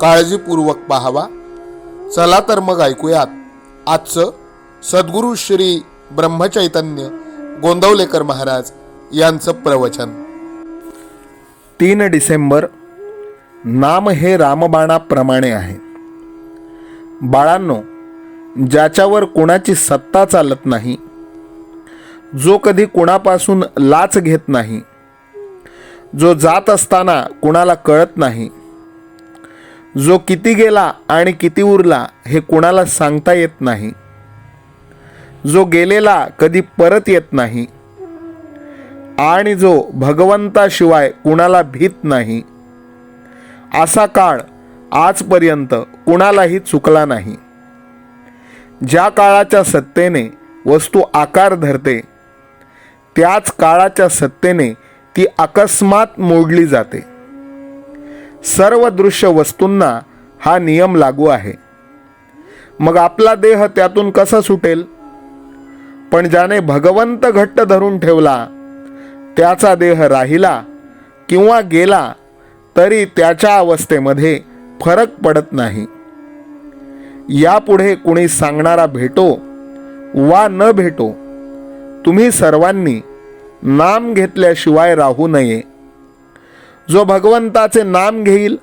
काळजीपूर्वक पाहावा. चला तर मग ऐकूयात. आजचं सद्गुरू श्री ब्रह्मचैतन्य गोंदवलेकर महाराज यांचं प्रवचन. तीन डिसेंबर नाम हे रामबाणाप्रमाणे आहे. बाळांनो ज्याच्यावर कोणाची सत्ता चालत नाही जो कधी कुणापासून लाच घेत नाही जो जात असताना कुणाला कळत नाही जो किती गेला आणि किती उरला हे कुणाला सांगता येत नाही. जो गेलेला कधी परत येत नाही. आणि जो भगवंताशिवाय कुणाला भीत नाही. असा काळ आजपर्यंत कुणालाही चुकला नाही. ज्या काळाच्या सत्तेने वस्तू आकार धरते त्याच काळाच्या सत्तेने ती अकस्मात मोडली जाते. सर्व दृश्य वस्तूंना हा नियम लागू आहे. मग आपला देह त्यातून कसा सुटेल? पण ज्याने भगवंत घट्ट धरून ठेवला त्याचा देह राहिला किंवा गेला तरी त्याच्या अवस्थेमध्ये फरक पडत नाही. यापुढे कुणी सांगणारा भेटो वा न भेटो तुम्ही सर्वांनी नाम घेतल्याशिवाय राहू नये. जो भगवंताचे नाम घेईल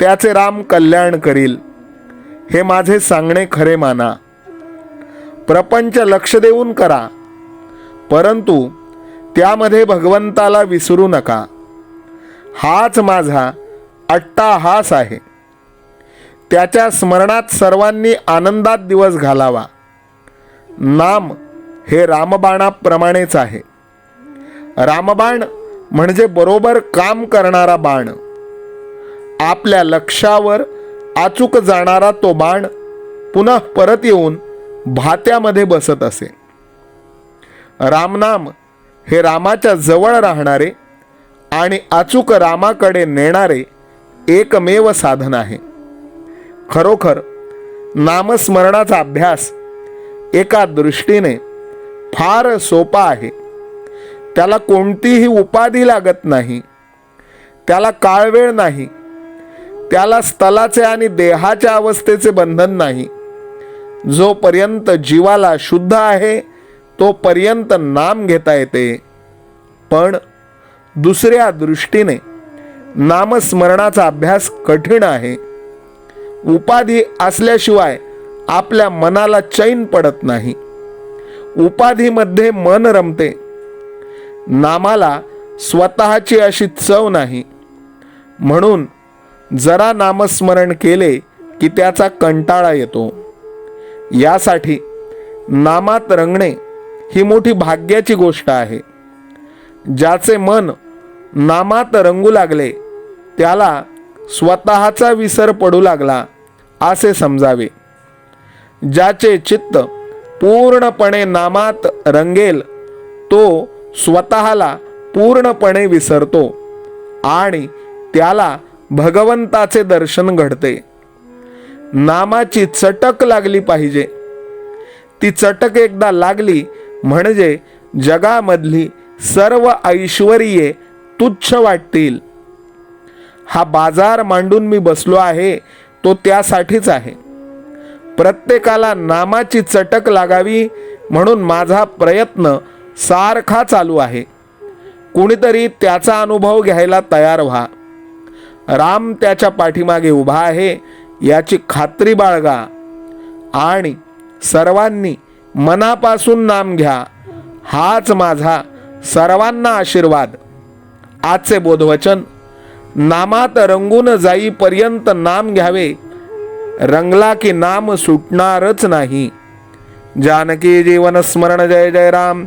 त्याचे राम कल्याण करील. हे माझे सांगणे खरे माना. प्रपंच लक्ष देऊन करा. परंतु त्यामध्ये भगवंताला विसरू नका. हाच माझा अट्टाहास आहे. त्याच्या स्मरणात सर्वांनी आनंदात दिवस घालावा. नाम हे रामबाणाप्रमाणेच आहे. रामबाण म्हणजे बरोबर काम करणारा बाण. आपल्या लक्षावर अचूक जाणारा तो बाण पुन्हा परत येऊन भात्यामध्ये बसत असे. रामनाम हे रामाच्या जवळ राहणारे आणि अचूक रामाकडे नेणारे एकमेव साधन आहे. खरोखर नामस्मरणाचा अभ्यास एका दृष्टीने फार सोपा आहे. त्याला कोणतीही उपाधी लागत नाही. त्याला काळवेळ नाही. त्याला स्थलाचे आणि देहाच्या अवस्थेचे बंधन नाही. जोपर्यंत जीवाला शुद्ध आहे तोपर्यंत नाम घेता येते. पण दुसऱ्या दृष्टीने नामस्मरणाचा अभ्यास कठीण आहे. उपाधी असल्याशिवाय आपल्या मनाला चैन पडत नाही. उपाधीमध्ये मन रमते. नामाला स्वतःची अशी चव नाही. म्हणून जरा नामस्मरण केले की त्याचा कंटाळा येतो. यासाठी नामात रंगणे ही मोठी भाग्याची गोष्ट आहे. ज्याचे मन नामात रंगू लागले त्याला स्वतःचा विसर पडू लागला असे समजावे. ज्याचे चित्त पूर्णपणे नामात रंगेल तो स्वतःला पूर्णपणे विसरतो आणि त्याला भगवंताचे दर्शन घडते. नामाची चटक लागली पाहिजे. ती चटक एकदा लागली म्हणजे जगामधली सर्व ऐश्वर्ये तुच्छ वाटतील. हा बाजार मांडून मी बसलो आहे तो त्यासाठीच आहे. प्रत्येकाला नामाची चटक लागावी म्हणून माझा प्रयत्न सारखा चालू आहे. कुणीतरी त्याचा अनुभव घ्यायला तयार व्हा. राम त्याच्या पाठीमागे उभा आहे याची खात्री बाळगा. आणि सर्वांनी मनापासून नाम घ्या. हाच माझा सर्वांना आशीर्वाद. आजचे बोधवचन नामात रंगून जाईपर्यंत नाम घ्यावे. रंगला की नाम सुटणारच नाही. जानकी जीवन स्मरण जय जय राम.